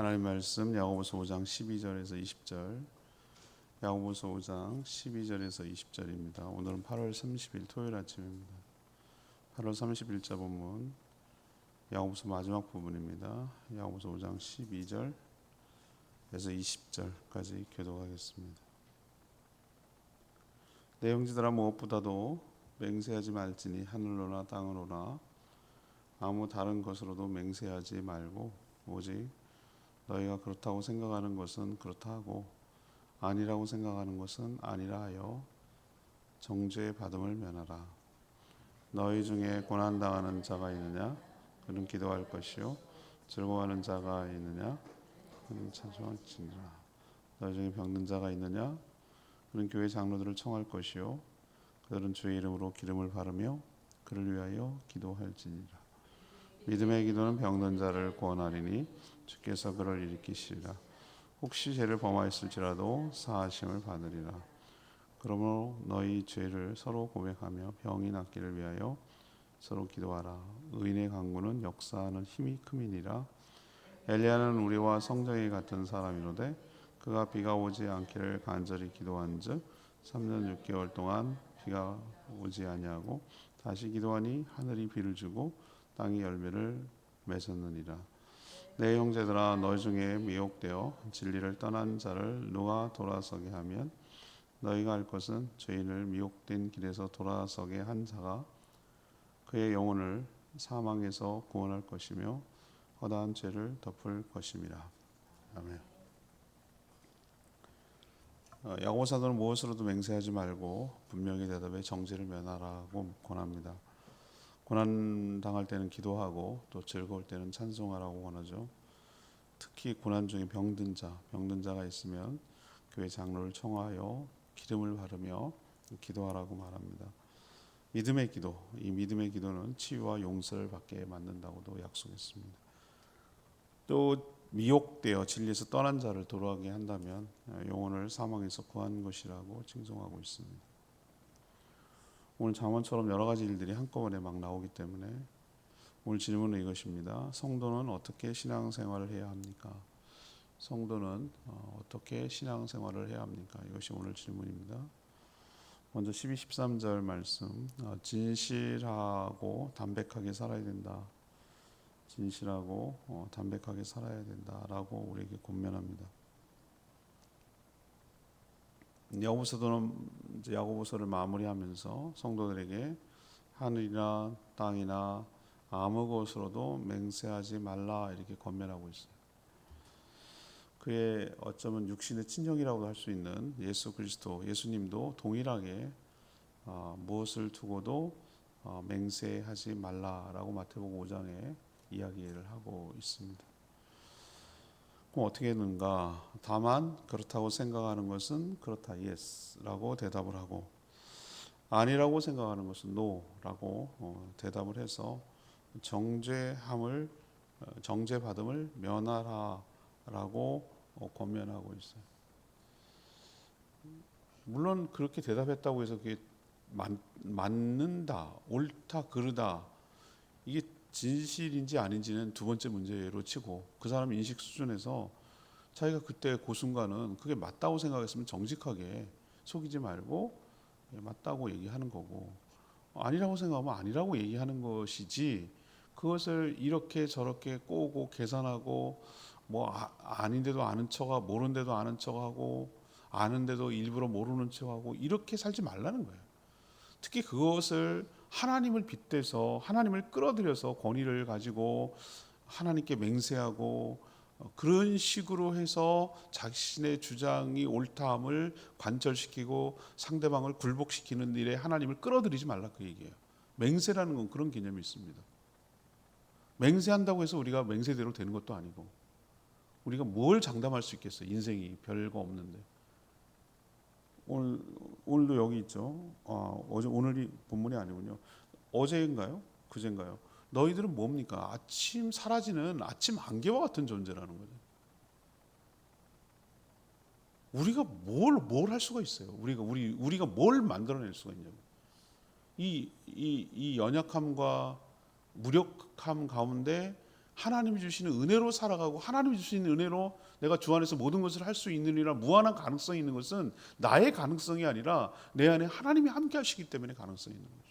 하나님 말씀 야고보서 5장 12절에서 20절 야고보서 5장 12절에서 20절입니다. 오늘은 8월 30일 토요일 아침입니다. 8월 30일자 본문 야고보서 마지막 부분입니다. 야고보서 5장 12절에서 20절까지 교독하겠습니다. 내용지들아 무엇보다도 맹세하지 말지니 하늘로나 땅으로나 아무 다른 것으로도 맹세하지 말고 오직 너희가 그렇다고 생각하는 것은 그렇다 하고 아니라고 생각하는 것은 아니라 하여 정죄의 받음을 면하라. 너희 중에 고난 당하는 자가 있느냐? 그는 기도할 것이요. 즐거워하는 자가 있느냐? 그는 찬송할지니라. 너희 중에 병든 자가 있느냐? 그는 교회 장로들을 청할 것이요. 그들은 주의 이름으로 기름을 바르며 그를 위하여 기도할지니라. 믿음의 기도는 병든 자를 구원하리니 주께서 그를 일으키시리라. 혹시 죄를 범하였을지라도 사하심을 받으리라. 그러므로 너희 죄를 서로 고백하며 병이 낫기를 위하여 서로 기도하라. 의인의 강구는 역사하는 힘이 큼이니라. 엘리야는 우리와 성정이 같은 사람이로되 그가 비가 오지 않기를 간절히 기도한즉 3년 6개월 동안 비가 오지 아니하고 다시 기도하니 하늘이 비를 주고 땅이 열매를 맺었느니라. 내 형제들아 너희 중에 미혹되어 진리를 떠난 자를 누가 돌아서게 하면 너희가 할 것은 죄인을 미혹된 길에서 돌아서게 한 자가 그의 영혼을 사망에서 구원할 것이며 허다한 죄를 덮을 것임이라. 아멘. 어, 야고보 사도는 무엇으로도 맹세하지 말고 분명히 대답해 정죄를 면하라고 권합니다. 고난 당할 때는 기도하고 또 즐거울 때는 찬송하라고 권하죠. 특히 고난 중에 병든 자, 병든 자가 있으면 교회 장로를 청하여 기름을 바르며 기도하라고 말합니다. 믿음의 기도, 이 믿음의 기도는 치유와 용서를 받게 만든다고도 약속했습니다. 또 미혹되어 진리에서 떠난 자를 돌아가게 한다면 영혼을 사망에서 구한 것이라고 칭송하고 있습니다. 오늘 잠언처럼 여러 가지 일들이 한꺼번에 막 나오기 때문에 오늘 질문은 이것입니다. 성도는 어떻게 신앙생활을 해야 합니까? 성도는 어, 어떻게 신앙생활을 해야 합니까? 이것이 오늘 질문입니다. 먼저 12, 13절 말씀 어, 진실하고 담백하게 살아야 된다. 진실하고 어, 담백하게 살아야 된다라고 우리에게 권면합니다. 야고보서도는 야고보서를 마무리하면서 성도들에게 하늘이나 땅이나 아무 것으로도 맹세하지 말라 이렇게 권면하고 있어요. 그의 어쩌면 육신의 친형이라고 할 수 있는 예수 그리스도 예수님도 동일하게 어, 무엇을 두고도 어, 맹세하지 말라라고 마태복음 5장에 이야기를 하고 있습니다. 그럼 어떻게 했는가? 다만 그렇다고 생각하는 것은 그렇다, yes라고 대답을 하고 아니라고 생각하는 것은 no라고 어, 대답을 해서 정죄함을 어, 정죄받음을 면하라라고 어, 권면하고 있어요. 물론 그렇게 대답했다고 해서 그게 맞, 맞는다, 옳다, 그르다 이게 진실인지 아닌지는 두 번째 문제로 치고 그 사람 인식 수준에서 자기가 그때 그 순간은 그게 맞다고 생각했으면 정직하게 속이지 말고 예, 맞다고 얘기하는 거고 아니라고 생각하면 아니라고 얘기하는 것이지 그것을 이렇게 저렇게 꼬고 계산하고 뭐 아, 아닌데도 아는 척하고 모르는데도 아는 척하고 아는데도 일부러 모르는 척하고 이렇게 살지 말라는 거예요. 특히 그것을 하나님을 빗대서 하나님을 끌어들여서 권위를 가지고 하나님께 맹세하고 어, 그런 식으로 해서 자신의 주장이 옳다함을 관철시키고 상대방을 굴복시키는 일에 하나님을 끌어들이지 말라 그 얘기예요. 맹세라는 건 그런 개념이 있습니다. 맹세한다고 해서 우리가 맹세대로 되는 것도 아니고 우리가 뭘 장담할 수 있겠어요? 인생이 별거 없는데. 오늘 오늘도 여기 있죠. 아, 어제 오늘이 본문이 아니군요. 어제인가요? 그제인가요? 너희들은 뭡니까? 아침 사라지는 아침 안개와 같은 존재라는 거죠. 우리가 뭘 뭘 할 수가 있어요? 우리가 우리 우리가 뭘 만들어낼 수가 있냐고. 이 이 이 연약함과 무력함 가운데 하나님이 주시는 은혜로 살아가고 하나님이 주시는 은혜로 내가 주 안에서 모든 것을 할 수 있느니라 무한한 가능성이 있는 것은 나의 가능성이 아니라 내 안에 하나님이 함께 하시기 때문에 가능성이 있는 거죠.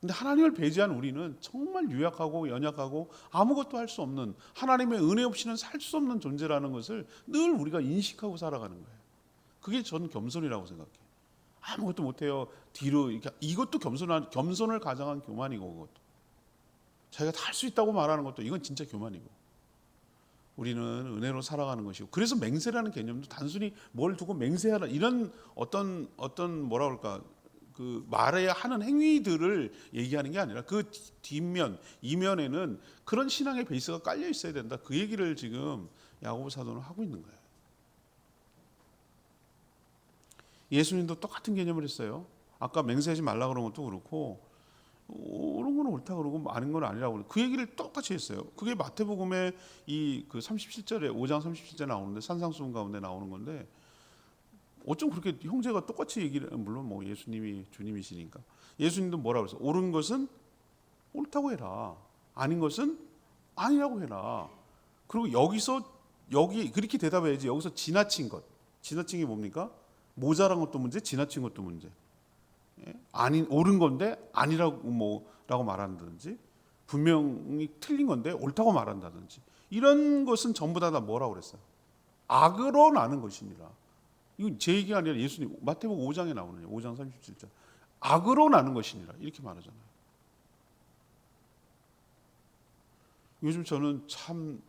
근데 하나님을 배제한 우리는 정말 유약하고 연약하고 아무것도 할 수 없는 하나님의 은혜 없이는 살 수 없는 존재라는 것을 늘 우리가 인식하고 살아가는 거예요. 그게 전 겸손이라고 생각해요. 아무것도 못해요. 뒤로 이렇게 이것도 겸손한 겸손을 가장한 교만이고 그것도 자기가 다 할 수 있다고 말하는 것도 이건 진짜 교만이고 우리는 은혜로 살아가는 것이고 그래서 맹세라는 개념도 단순히 뭘 두고 맹세하라 이런 어떤 어떤 뭐라 그럴까 그 말해야 하는 행위들을 얘기하는 게 아니라 그 뒤- 뒷면 이면에는 그런 신앙의 베이스가 깔려 있어야 된다 그 얘기를 지금 야고보 사도는 하고 있는 거예요. 예수님도 똑같은 개념을 했어요. 아까 맹세하지 말라 그런 것도 그렇고 옳다 그러고 아닌 건 아니라고 그러고 그 얘기를 똑같이 했어요. 그게 마태복음의 이 그 37절에 5장 37절에 나오는데 산상수훈 가운데 나오는 건데 어쩜 그렇게 형제가 똑같이 얘기를 물론 뭐 예수님이 주님이시니까 예수님도 뭐라 그랬어? 옳은 것은 옳다고 해라. 아닌 것은 아니라고 해라. 그리고 여기서 여기 그렇게 대답해야지 여기서 지나친 것. 지나친 게 뭡니까? 모자란 것도 문제, 지나친 것도 문제. 예? 아닌 옳은 건데 아니라고 뭐 라고 말한다든지 분명히 틀린 건데 옳다고 말한다든지 이런 것은 전부 다, 다 뭐라고 그랬어요? 악으로 나는 것이니라. 이건 제 얘기가 아니라 예수님 마태복음 5장에 나오는 5장 37절. 악으로 나는 것이니라 이렇게 말하잖아요. 요즘 저는 참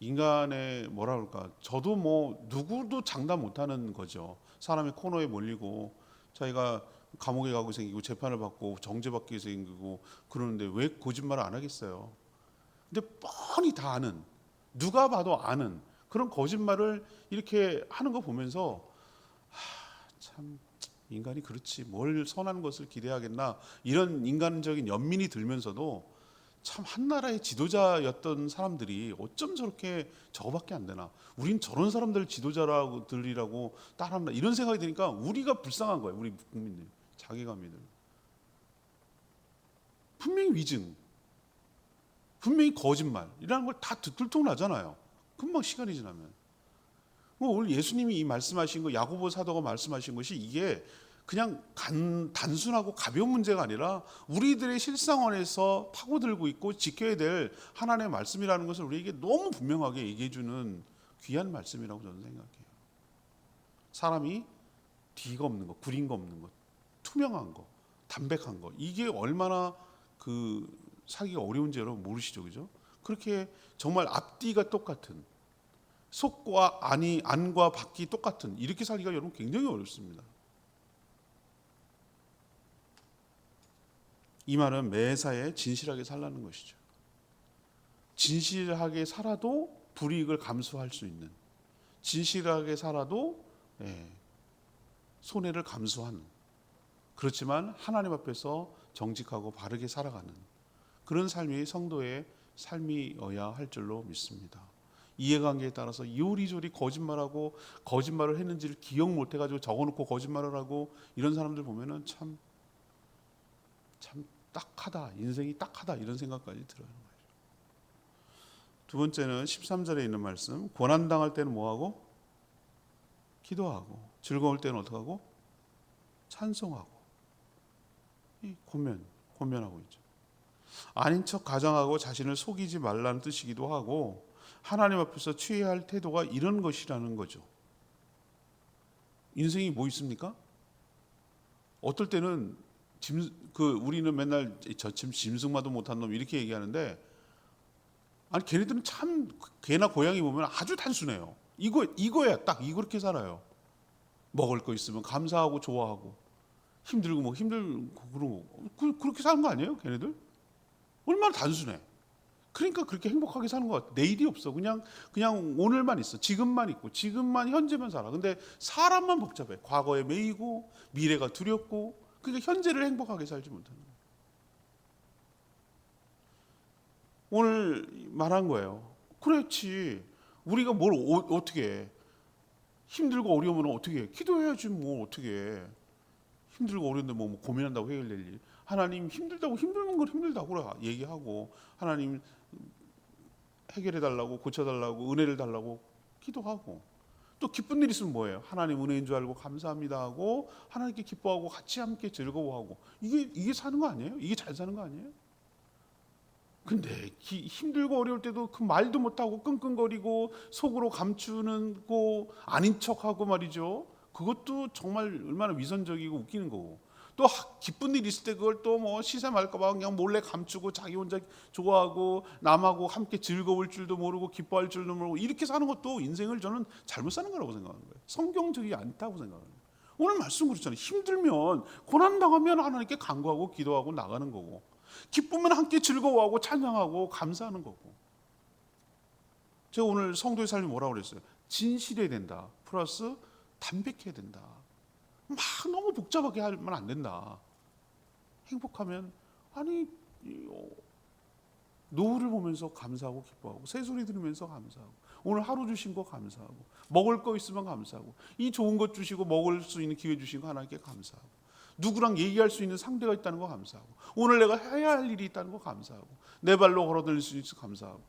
인간의 뭐라 그럴까 저도 뭐 누구도 장담 못하는 거죠. 사람이 코너에 몰리고 자기가 감옥에 가고 생기고 재판을 받고 정죄받게 생기고 그러는데 왜 거짓말을 안 하겠어요? 근데 뻔히 다 아는 누가 봐도 아는 그런 거짓말을 이렇게 하는 거 보면서 하, 참 인간이 그렇지 뭘 선한 것을 기대하겠나? 이런 인간적인 연민이 들면서도 참 한 나라의 지도자였던 사람들이 어쩜 저렇게 저거밖에 안 되나? 우린 저런 사람들 지도자라고 들이라고 따라한다. 이런 생각이 드니까 우리가 불쌍한 거예요 우리 국민들 자괴감이들 분명히 위증 분명히 거짓말이라는 걸 다 들통나잖아요. 금방 시간이 지나면. 뭐 오늘 예수님이 이 말씀하신 거 야고보 사도가 말씀하신 것이 이게 그냥 간, 단순하고 가벼운 문제가 아니라 우리들의 실생활에서 파고들고 있고 지켜야 될 하나님의 말씀이라는 것을 우리에게 너무 분명하게 얘기해 주는 귀한 말씀이라고 저는 생각해요. 사람이 뒤가 없는 것, 구린 거 없는 것, 투명한 거, 담백한 거 이게 얼마나 그 사기가 어려운지 여러분 모르시죠, 그죠? 그렇게 정말 앞뒤가 똑같은 속과 안이 안과 밖이 똑같은 이렇게 살기가 여러분 굉장히 어렵습니다. 이 말은 매사에 진실하게 살라는 것이죠. 진실하게 살아도 불이익을 감수할 수 있는, 진실하게 살아도 예, 손해를 감수하는. 그렇지만 하나님 앞에서 정직하고 바르게 살아가는 그런 삶이 성도의 삶이어야 할 줄로 믿습니다. 이해관계에 따라서 요리조리 거짓말하고 거짓말을 했는지를 기억 못 해가지고 적어놓고 거짓말을 하고 이런 사람들 보면은 참 참 딱하다 인생이 딱하다 이런 생각까지 들어요. 두 번째는 13절에 있는 말씀. 고난 당할 때는 뭐하고? 기도하고. 즐거울 때는 어떻게 하고? 찬송하고. 이 고면 고면하고 있죠. 아닌 척 가정하고 자신을 속이지 말라는 뜻이기도 하고 하나님 앞에서 취해야 할 태도가 이런 것이라는 거죠. 인생이 뭐 있습니까? 어떨 때는 짐, 그 우리는 맨날 저침 짐승마도 못한 놈 이렇게 얘기하는데 아니 걔네들은 참 개나 고양이 보면 아주 단순해요. 이거 이거야 딱 이렇게 살아요. 먹을 거 있으면 감사하고 좋아하고 힘들고 뭐 힘들고 그러고 그, 그렇게 사는 거 아니에요? 걔네들 얼마나 단순해. 그러니까 그렇게 행복하게 사는 것 같아. 내일이 없어. 그냥 그냥 오늘만 있어. 지금만 있고 지금만 현재만 살아. 근데 사람만 복잡해. 과거에 매이고 미래가 두렵고 그러니까 현재를 행복하게 살지 못하는 거예요. 오늘 말한 거예요. 그렇지. 우리가 뭘 어, 어떻게 해. 힘들고 어려우면 어떻게 해. 기도해야지 뭐 어떻게 해. 힘들고 어려운데 뭐, 뭐 고민한다고 해결 될 일. 하나님 힘들다고 힘든 걸 힘들다고 얘기하고 하나님 해결해 달라고 고쳐 달라고 은혜를 달라고 기도하고 또 기쁜 일 있으면 뭐예요? 하나님 은혜인 줄 알고 감사합니다 하고 하나님께 기뻐하고 같이 함께 즐거워하고 이게 이게 사는 거 아니에요? 이게 잘 사는 거 아니에요? 근데 기- 힘들고 어려울 때도 그 말도 못하고 끙끙거리고 속으로 감추는 거 아닌 척하고 말이죠. 그것도 정말 얼마나 위선적이고 웃기는 거고. 또 하- 기쁜 일 있을 때 그걸 또 뭐 시세 말까봐 그냥 몰래 감추고 자기 혼자 좋아하고 남하고 함께 즐거울 줄도 모르고 기뻐할 줄도 모르고 이렇게 사는 것도 인생을 저는 잘못 사는 거라고 생각하는 거예요. 성경적이 않다고 생각하는 거예요. 오늘 말씀 그렇잖아요. 힘들면 고난 당하면 하나님께 간구하고 기도하고 나가는 거고 기쁘면 함께 즐거워하고 찬양하고 감사하는 거고. 제가 오늘 성도의 삶이 뭐라고 그랬어요? 진실해야 된다. 플러스 담백해야 된다. 막 너무 복잡하게 하면 안 된다. 행복하면 아니 이, 어, 노을을 보면서 감사하고 기뻐하고 새소리 들으면서 감사하고 오늘 하루 주신 거 감사하고 먹을 거 있으면 감사하고 이 좋은 것 주시고 먹을 수 있는 기회 주신 거 하나님께 감사하고 누구랑 얘기할 수 있는 상대가 있다는 거 감사하고 오늘 내가 해야 할 일이 있다는 거 감사하고 내 발로 걸어다닐 수 있어 감사하고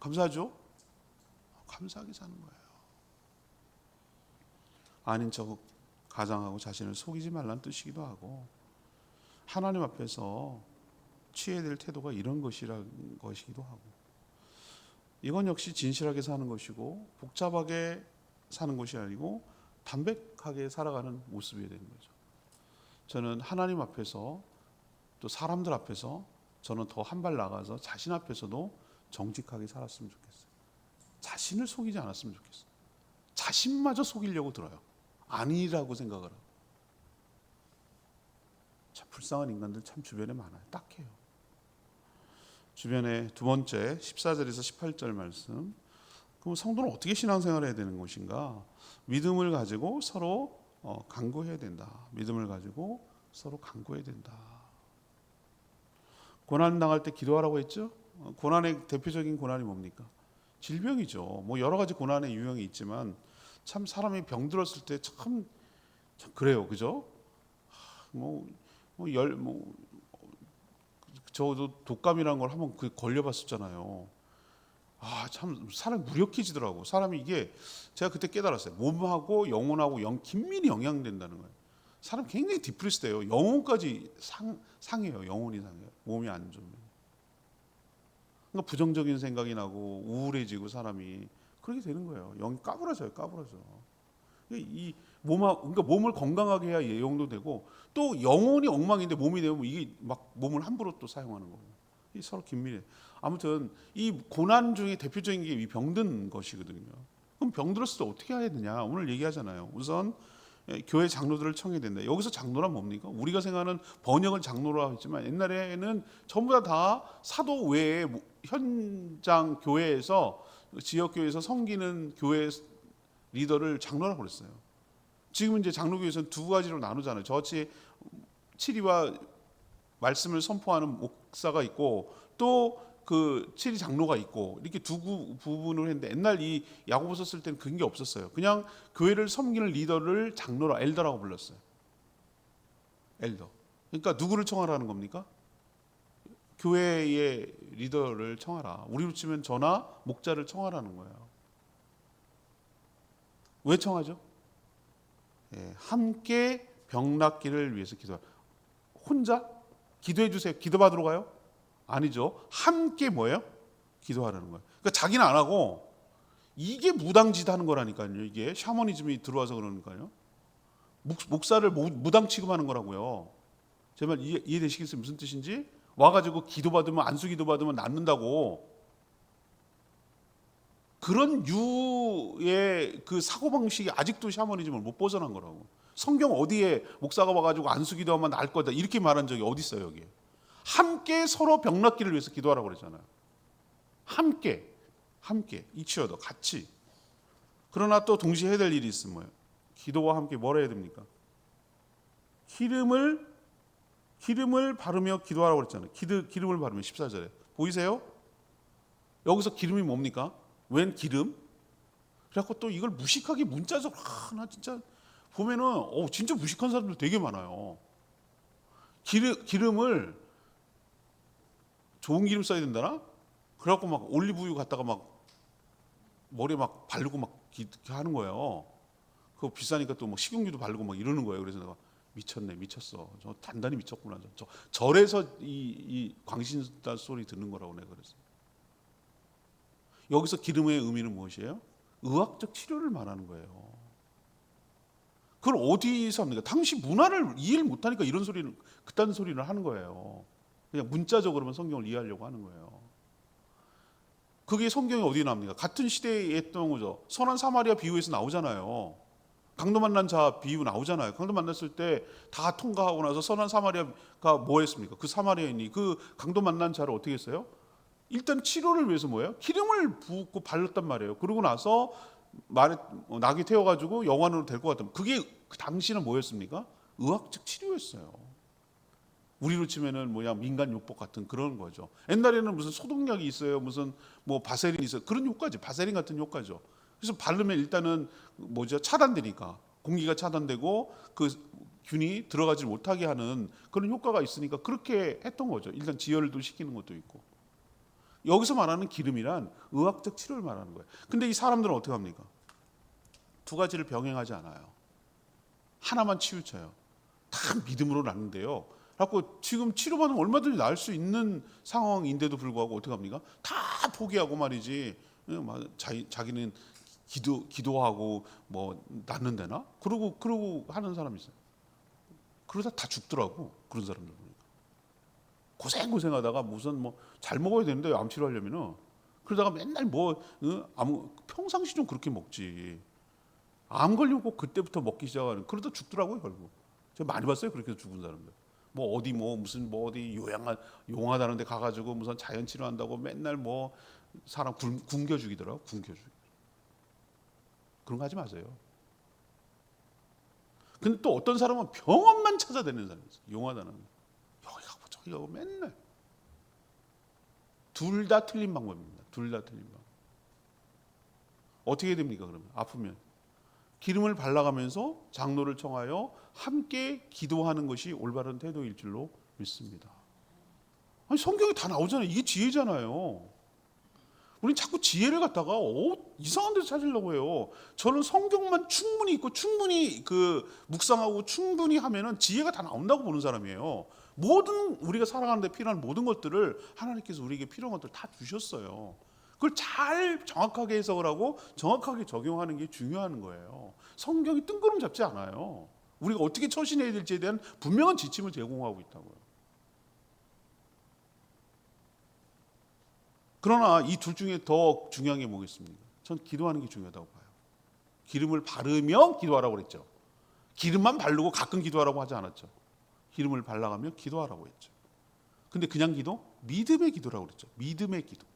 감사하죠? 감사하게 사는 거예요. 아닌 척 가장하고 자신을 속이지 말라는 뜻이기도 하고 하나님 앞에서 취해야 될 태도가 이런 것이라는 것이기도 하고 이건 역시 진실하게 사는 것이고 복잡하게 사는 것이 아니고 담백하게 살아가는 모습이 되는 거죠. 저는 하나님 앞에서 또 사람들 앞에서 저는 더 한 발 나가서 자신 앞에서도 정직하게 살았으면 좋겠어요. 자신을 속이지 않았으면 좋겠어요. 자신마저 속이려고 들어요. 아니라고 생각을 하고. 참 불쌍한 인간들 참 주변에 많아요. 딱해요. 주변에 두 번째 14절에서 18절 말씀. 그럼 성도는 어떻게 신앙생활을 해야 되는 것인가? 믿음을 가지고 서로 어, 간구해야 된다. 믿음을 가지고 서로 간구해야 된다. 고난 당할 때 기도하라고 했죠? 어, 고난의 대표적인 고난이 뭡니까? 질병이죠. 뭐 여러 가지 고난의 유형이 있지만 참 사람이 병 들었을 때참 그래요, 그죠? 뭐뭐 열 뭐 저도 독감이라는 걸 한번 그 걸려봤었잖아요. 아 참 사람이 무력해지더라고. 사람이 이게 제가 그때 깨달았어요. 몸하고 영혼하고 영 긴밀히 영향된다는 거예요. 사람 굉장히 디프레스 돼요. 영혼까지 상 상해요. 영혼이 상해요. 몸이 안 좋으면. 그러니까 부정적인 생각이 나고 우울해지고 사람이 그렇게 되는 거예요. 영이 까부러져요. 까부러져. 이 몸하 그러니까 몸을 건강하게 해야 영도 되고 또 영혼이 엉망인데 몸이 되면 이게 막 몸을 함부로 또 사용하는 거고. 이 서로 긴밀해. 아무튼 이 고난 중에 대표적인 게 이 병든 것이거든요. 그럼 병들었을 때 어떻게 해야 되냐? 오늘 얘기하잖아요. 우선 예, 교회 장로들을 청해야 된다. 여기서 장로란 뭡니까? 우리가 생각하는 번역을 장로라고 했지만 옛날에는 전부 다, 다 사도 외에 뭐 현장 교회에서 지역 교회에서 섬기는 교회 리더를 장로라고 그랬어요. 지금 이제 장로교에서는 두 가지로 나누잖아요. 저같이 치리와 말씀을 선포하는 목사가 있고 또 그 치리 장로가 있고 이렇게 두 구- 부분을 했는데 옛날 이 야고보서 쓸 때는 그런 게 없었어요. 그냥 교회를 섬기는 리더를 장로라 엘더라고 불렀어요. 엘더. 그러니까 누구를 청하라는 겁니까? 교회의 리더를 청하라. 우리로 치면 저나 목자를 청하라는 거예요. 왜 청하죠? 예, 함께 병 낫기를 위해서 기도. 혼자 기도해 주세요. 기도 받으러 가요? 아니죠. 함께 뭐예요? 기도하라는 거예요. 그러니까 자기는 안 하고 이게 무당짓 하는 거라니까요. 이게 샤머니즘이 들어와서 그러니까요. 목, 목사를 무- 무당 취급하는 거라고요. 제말 이해, 이해되시겠어요? 무슨 뜻인지? 와가지고 기도 받으면 안수 기도 받으면 낫는다고 그런 유의 그 사고 방식이 아직도 샤머니즘을 못 벗어난 거라고. 성경 어디에 목사가 와가지고 안수 기도하면 나을 거다 이렇게 말한 적이 어디 있어요 여기? 함께 서로 병 낫기를 위해서 기도하라고 그랬잖아요. 함께, 함께 이치어도 같이. 그러나 또 동시에 해야 될 일이 있으면 뭐예요? 기도와 함께 뭘 해야 됩니까? 기름을 기름을 바르며 기도하라고 그랬잖아요. 기드, 기름을 바르며 14절에 보이세요? 여기서 기름이 뭡니까? 웬 기름? 그래갖고 또 이걸 무식하게 문자적으로 아, 나 진짜 보면은 어 진짜 무식한 사람들 되게 많아요. 기름, 기름을 좋은 기름 써야 된다나? 그래갖고 막 올리브유 갖다가 막 머리에 막 바르고 막 기- 하는 거예요. 그거 비싸니까 또 뭐 식용유도 바르고 막 이러는 거예요. 그래서 내가 미쳤네, 미쳤어. 저 단단히 미쳤구나. 저, 저 절에서 이, 이 광신딸 소리 듣는 거라고 내가 그랬어. 여기서 기름의 의미는 무엇이에요? 의학적 치료를 말하는 거예요. 그걸 어디서 합니까? 당시 문화를 이해를 못하니까 이런 소리를 그딴 소리를 하는 거예요. 그냥 문자적으로만 성경을 이해하려고 하는 거예요. 그게 성경에 어디 나옵니까? 같은 했던 거죠. 선한 사마리아 비유에서 나오잖아요. 강도 만난 자 비유 나오잖아요. 강도 만났을 때 다 통과하고 나서 선한 사마리아가 뭐 했습니까? 그 사마리아인이 그 강도 만난 자를 어떻게 했어요? 일단 치료를 위해서 뭐예요? 기름을 붓고 발랐단 말이에요. 그러고 나서 말에 어, 낙이 태워 가지고 영안으로 될 것 같다. 그게 그 당시는 뭐였습니까? 의학적 치료였어요. 우리로 치면은 뭐야 민간 요법 같은 그런 거죠. 옛날에는 무슨 소독약이 있어요, 무슨 뭐 바세린 있어요. 그런 효과지. 바세린 같은 효과죠. 그래서 바르면 일단은 뭐죠 차단되니까 공기가 차단되고 그 균이 들어가지 못하게 하는 그런 효과가 있으니까 그렇게 했던 거죠. 일단 지혈도 시키는 것도 있고. 여기서 말하는 기름이란 의학적 치료를 말하는 거예요. 근데 이 사람들은 어떻게 합니까? 두 가지를 병행하지 않아요. 하나만 치우쳐요. 다 믿음으로 낫는데요. 그래갖고 지금 치료받으면 얼마든지 나을 수 있는 상황인데도 불구하고 어떻게 합니까? 다 포기하고 말이지. 자기는 기도 기도하고 뭐 낫는데나? 그러고 그러고 하는 사람이 있어요. 그러다 다 죽더라고 그런 사람들 보니까 고생 고생하다가 무슨 뭐 잘 먹어야 되는데 암 치료하려면은 그러다가 맨날 뭐 어? 아무 평상시 좀 그렇게 먹지 암 걸리고 그때부터 먹기 시작하는 그러다 죽더라고요 결국 제가 많이 봤어요 그렇게 죽은 사람들 뭐 어디 뭐 무슨 뭐 어디 요양한 용하다는데 가가지고 무슨 자연 치료한다고 맨날 뭐 사람 굶, 굶겨 죽이더라고 굶겨 죽이 그런 거 하지 마세요. 근데 또 어떤 사람은 병원만 찾아다니는 사람이 있어요. 용하다는 여기 가고 저기 가고 맨날 둘 다 틀린 방법입니다. 둘 다 틀린 방법. 어떻게 됩니까 그러면 아프면 기름을 발라가면서 장로를 청하여 함께 기도하는 것이 올바른 태도일 줄로 믿습니다. 아니 성경에 다 나오잖아요. 이게 지혜잖아요. 우린 자꾸 지혜를 갖다가 어, 이상한 데서 찾으려고 해요. 저는 성경만 충분히 있고 충분히 그 묵상하고 충분히 하면은 지혜가 다 나온다고 보는 사람이에요. 모든 우리가 살아가는데 필요한 모든 것들을 하나님께서 우리에게 필요한 것들 다 주셨어요. 그걸 잘 정확하게 해석을 하고 정확하게 적용하는 게 중요한 거예요. 성경이 뜬구름 잡지 않아요. 우리가 어떻게 처신해야 될지에 대한 분명한 지침을 제공하고 있다고요. 그러나 이 둘 중에 더 중요한 게 뭐겠습니까? 전 기도하는 게 중요하다고 봐요. 기름을 바르며 기도하라고 그랬죠. 기름만 바르고 가끔 기도하라고 하지 않았죠. 기름을 발라가며 기도하라고 했죠. 근데 그냥 기도? 믿음의 기도라고 그랬죠. 믿음의 기도.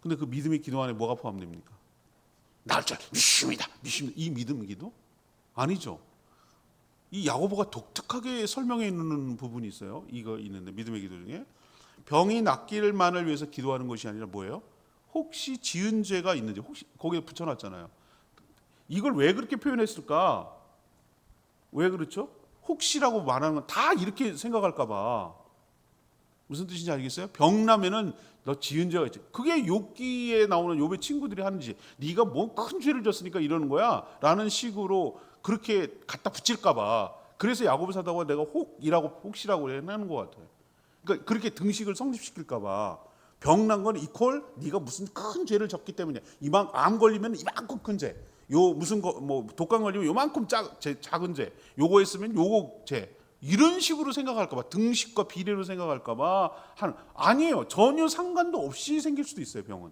근데 그 믿음의 기도 안에 뭐가 포함됩니까? 잘 믿습니다. 믿습니다. 이 믿음의 기도? 아니죠. 이 야고보가 독특하게 설명해 있는 부분이 있어요. 이거 있는데 믿음의 기도 중에 병이 낫기를만을 위해서 기도하는 것이 아니라 뭐예요? 혹시 지은 죄가 있는지 혹시 거기에 붙여놨잖아요. 이걸 왜 그렇게 표현했을까? 왜 그렇죠? 혹시라고 말하는 건 다 이렇게 생각할까봐 무슨 뜻인지 알겠어요? 병나면은 너 지은 죄가 있지. 그게 욥기에 나오는 욥의 친구들이 하는지 네가 뭐큰 죄를 졌으니까 이러는 거야라는 식으로 그렇게 갖다 붙일까봐 그래서 야고보 사도가 내가 혹이라고 혹시라고 해내는 것 같아요. 그러니까 그렇게 등식을 성립시킬까봐 병난 건 이퀄 네가 무슨 큰 죄를 졌기 때문에 이만 암 걸리면 이만큼 큰 죄. 요 무슨 거 뭐 독감 걸리면 요만큼 작, 제, 작은 죄. 요거 했으면 요거 죄. 이런 식으로 생각할까봐 등식과 비례로 생각할까봐 한 아니에요. 전혀 상관도 없이 생길 수도 있어요 병은.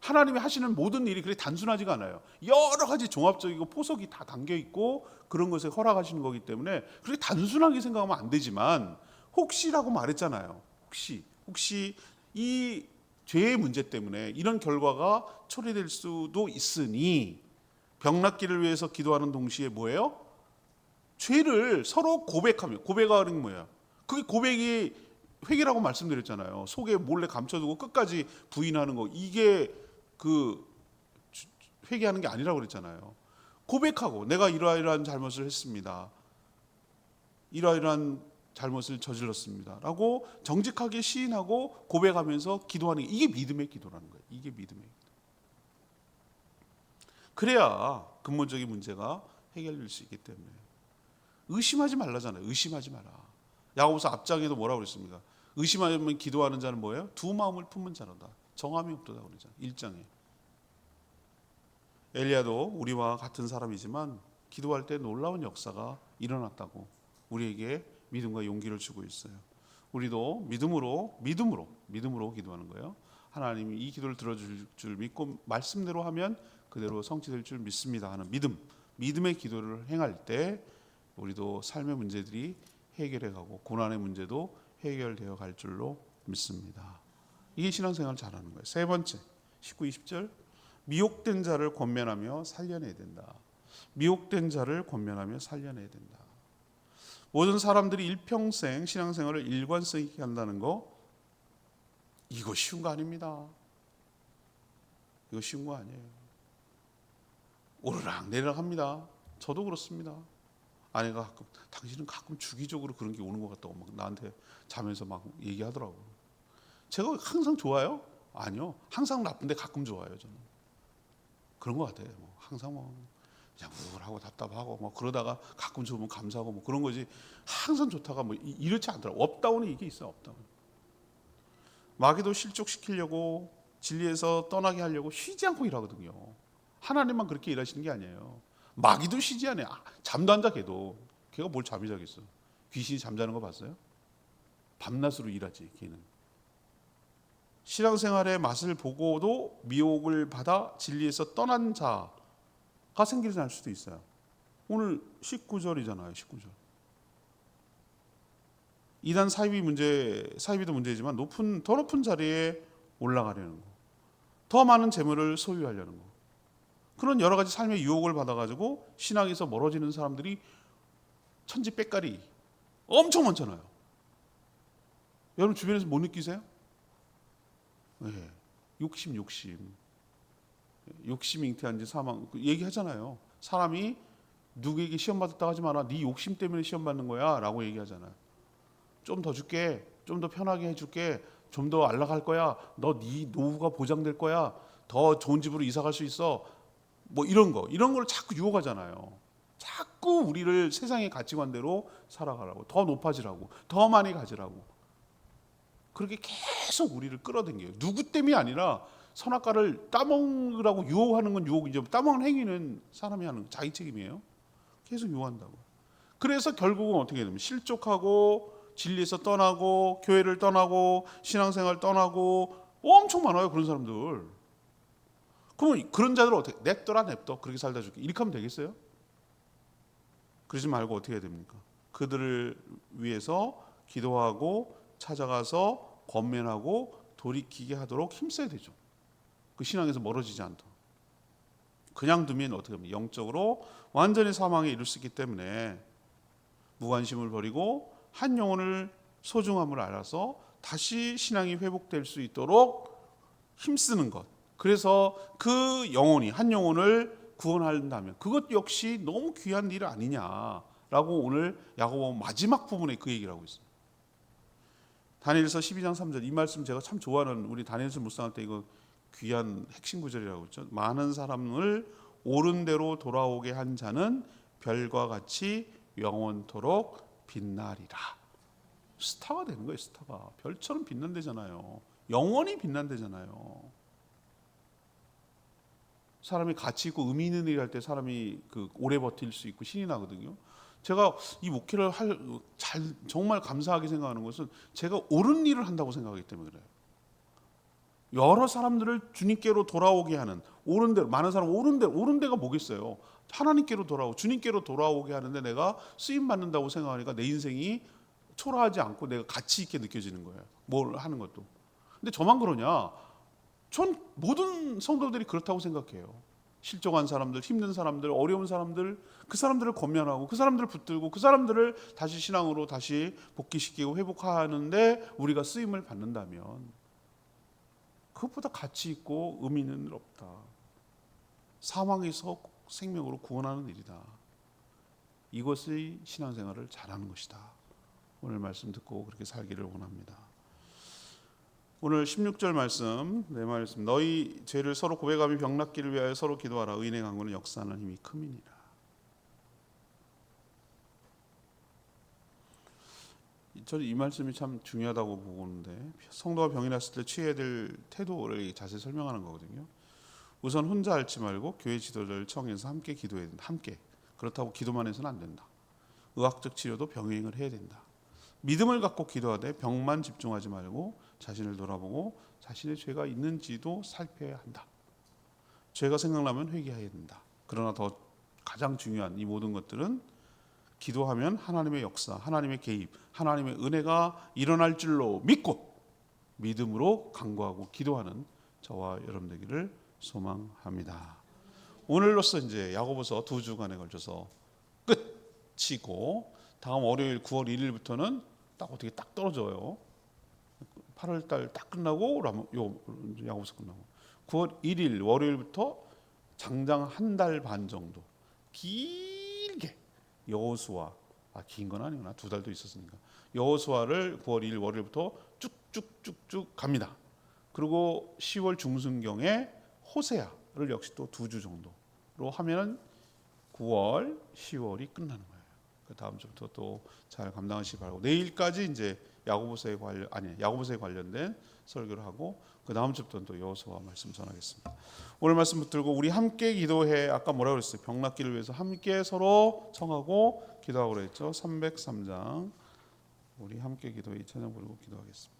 하나님이 하시는 모든 일이 그렇게 단순하지가 않아요. 여러 가지 종합적이고 포석이 다 담겨 있고 그런 것을 허락하시는 거기 때문에 그렇게 단순하게 생각하면 안 되지만 혹시라고 말했잖아요. 혹시 혹시 이 죄의 문제 때문에 이런 결과가 초래될 수도 있으니 병낫기를 위해서 기도하는 동시에 뭐예요? 죄를 서로 고백하며 고백하는 뭐야? 그게 고백이 회개라고 말씀드렸잖아요. 속에 몰래 감춰두고 끝까지 부인하는 거 이게 그 회개하는 게 아니라고 그랬잖아요. 고백하고 내가 이러이러한 잘못을 했습니다. 이러이러한 잘못을 저질렀습니다.라고 정직하게 시인하고 고백하면서 기도하는 게 이게 믿음의 기도라는 거예요. 이게 믿음의 기도. 그래야 근본적인 문제가 해결될 수 있기 때문에 의심하지 말라잖아요. 의심하지 마라. 야고보서 앞장에도 뭐라고 그랬습니까? 의심하면 기도하는 자는 뭐예요? 두 마음을 품은 자로다. 정함이 없도다 그러잖아요. 1장에. 엘리야도 우리와 같은 사람이지만 기도할 때 놀라운 역사가 일어났다고 우리에게 믿음과 용기를 주고 있어요. 우리도 믿음으로 믿음으로 믿음으로 기도하는 거예요. 하나님이 이 기도를 들어줄 줄 믿고 말씀대로 하면 그대로 성취될 줄 믿습니다 하는 믿음, 믿음의 기도를 행할 때 우리도 삶의 문제들이 해결해 가고 고난의 문제도 해결되어 갈 줄로 믿습니다. 이게 신앙생활 잘하는 거예요. 세 번째, 19, 20절 미혹된 자를 권면하며 살려내야 된다. 미혹된 자를 권면하며 살려내야 된다. 모든 사람들이 일평생 신앙생활을 일관성 있게 한다는 거 이거 쉬운 거 아닙니다. 이거 쉬운 거 아니에요. 오르락 내리락 합니다. 저도 그렇습니다. 아내가 가끔 당신은 가끔 주기적으로 그런 게 오는 것 같다고 막 나한테 자면서 막 얘기하더라고. 제가 항상 좋아요? 아니요. 항상 나쁜데 가끔 좋아요 저는. 그런 것 같아요. 뭐 항상 뭐 그냥 우울하고 답답하고 뭐 그러다가 가끔 좋으면 감사하고 뭐 그런 거지 항상 좋다가 뭐 이- 이렇지 않더라고. 업다운이 이게 있어요. 업다운. 마귀도 실족시키려고 진리에서 떠나게 하려고 쉬지 않고 일하거든요. 하나님만 그렇게 일하시는 게 아니에요. 마귀도 쉬지 않아요. 아, 잠도 안 자 걔도. 걔가 뭘 잠이 자겠어. 귀신이 잠자는 거 봤어요? 밤낮으로 일하지 걔는. 신앙생활의 맛을 보고도 미혹을 받아 진리에서 떠난 자 가 생기지 않을 수도 있어요. 오늘 19절이잖아요. 19절. 이단 사입이 문제, 사입이도 문제지만 높은 더 높은 자리에 올라가려는 거, 더 많은 재물을 소유하려는 거, 그런 여러 가지 삶의 유혹을 받아 가지고 신앙에서 멀어지는 사람들이 천지 빽가리 엄청 많잖아요. 여러분 주변에서 못 느끼세요? 네. 욕심, 욕심. 욕심 잉태한 지 사망 그 얘기하잖아요. 사람이 누구에게 시험 받았다 하지 마라. 네 욕심 때문에 시험 받는 거야라고 얘기하잖아요. 좀 더 줄게. 좀 더 편하게 해 줄게. 좀 더 안락할 거야. 너 네 노후가 보장될 거야. 더 좋은 집으로 이사 갈 수 있어. 뭐 이런 거. 이런 걸 자꾸 유혹하잖아요. 자꾸 우리를 세상의 가치관대로 살아가라고. 더 높아지라고. 더 많이 가지라고. 그렇게 계속 우리를 끌어당겨요. 누구 때문이 아니라 선악과를 따먹으라고 유혹하는 건 유혹이죠. 따먹는 행위는 사람이 하는 자기 책임이에요. 계속 유혹한다고. 그래서 결국은 어떻게 되면 실족하고 진리에서 떠나고 교회를 떠나고 신앙생활 떠나고 엄청 많아요 그런 사람들. 그럼 그런 자들 어떻게 냅둬라 냅둬 그렇게 살다 줄게 이렇게 하면 되겠어요? 그러지 말고 어떻게 해야 됩니까? 그들을 위해서 기도하고 찾아가서 권면하고 돌이키게 하도록 힘써야 되죠. 그 신앙에서 멀어지지 않도록. 그냥 두면 어떻게 하면 영적으로 완전히 사망에 이를 수 있기 때문에 무관심을 버리고 한 영혼을 소중함을 알아서 다시 신앙이 회복될 수 있도록 힘쓰는 것. 그래서 그 영혼이 한 영혼을 구원한다면 그것 역시 너무 귀한 일 아니냐라고 오늘 야고보 마지막 부분에 그 얘기를 하고 있어요. 다니엘서 12장 3절 이 말씀 제가 참 좋아하는 우리 다니엘서 묵상할 때 이거 귀한 핵심 구절이라고 했죠. 많은 사람을 옳은 대로 돌아오게 한 자는 별과 같이 영원토록 빛나리라. 스타가 되는 거예요, 스타가. 별처럼 빛난대잖아요. 영원히 빛난대잖아요. 사람이 가치 있고 의미 있는 일을 할때 사람이 그 오래 버틸 수 있고 신이 나거든요. 제가 이 목회를 할 잘 정말 감사하게 생각하는 것은 제가 옳은 일을 한다고 생각하기 때문에 그래요. 여러 사람들을 주님께로 돌아오게 하는 옳은 대로 많은 사람 옳은 대로 옳은 데가 뭐겠어요? 하나님께로 돌아오고 주님께로 돌아오게 하는데 내가 쓰임 받는다고 생각하니까 내 인생이 초라하지 않고 내가 가치 있게 느껴지는 거예요. 뭘 하는 것도. 근데 저만 그러냐? 전 모든 성도들이 그렇다고 생각해요. 실종한 사람들, 힘든 사람들, 어려운 사람들, 그 사람들을 권면하고 그 사람들을 붙들고 그 사람들을 다시 신앙으로 다시 복귀시키고 회복하는데 우리가 쓰임을 받는다면 그것보다 가치 있고 의미는 없다. 사망에서 생명으로 구원하는 일이다. 이것이 신앙생활을 잘하는 것이다. 오늘 말씀 듣고 그렇게 살기를 원합니다. 오늘 16절 말씀 내 말씀 너희 죄를 서로 고백하며 병낫기를 위하여 서로 기도하라 의인의 강구는 역사하는 힘이 큼이니라. 저는 이 말씀이 참 중요하다고 보는데 성도가 병이 났을 때 취해야 될 태도를 자세히 설명하는 거거든요. 우선 혼자 앓지 말고 교회 지도자를 청해서 함께 기도해야 된다. 함께. 그렇다고 기도만 해서는 안 된다. 의학적 치료도 병행을 해야 된다. 믿음을 갖고 기도하되 병만 집중하지 말고 자신을 돌아보고 자신의 죄가 있는지도 살펴야 한다. 죄가 생각나면 회개해야 된다. 그러나 더 가장 중요한 이 모든 것들은 기도하면 하나님의 역사, 하나님의 개입, 하나님의 은혜가 일어날 줄로 믿고 믿음으로 간구하고 기도하는 저와 여러분 되기를 소망합니다. 오늘로써 이제 야고보서 두 주간에 걸쳐서 끝이고 다음 월요일 9월 1일부터는 딱 어떻게 딱 떨어져요. 8월 달 딱 끝나고 요 야고보서 끝나고 9월 1일 월요일부터 장장 한 달 반 정도 길게 여호수아 아 긴 건 아니구나 두 달도 있었으니까 여호수아를 9월 1일 월요일부터 쭉쭉쭉쭉 갑니다. 그리고 10월 중순경에 호세아를 역시 또 두 주 정도로 하면 9월, 10월이 끝나는 거예요. 그 다음 주부터 또 잘 감당하시기 바라고 내일까지 이제 야고보서에 관련 아니 야고보서에 관련된 설교를 하고 그 다음 주부터는 또 여호수아 말씀 전하겠습니다. 오늘 말씀 붙들고 우리 함께 기도해 아까 뭐라 그랬어요? 병 낫기를 위해서 함께 서로 청하고 기도하고 그랬죠. 303장 우리 함께 기도해 이 찬양 부르고 기도하겠습니다.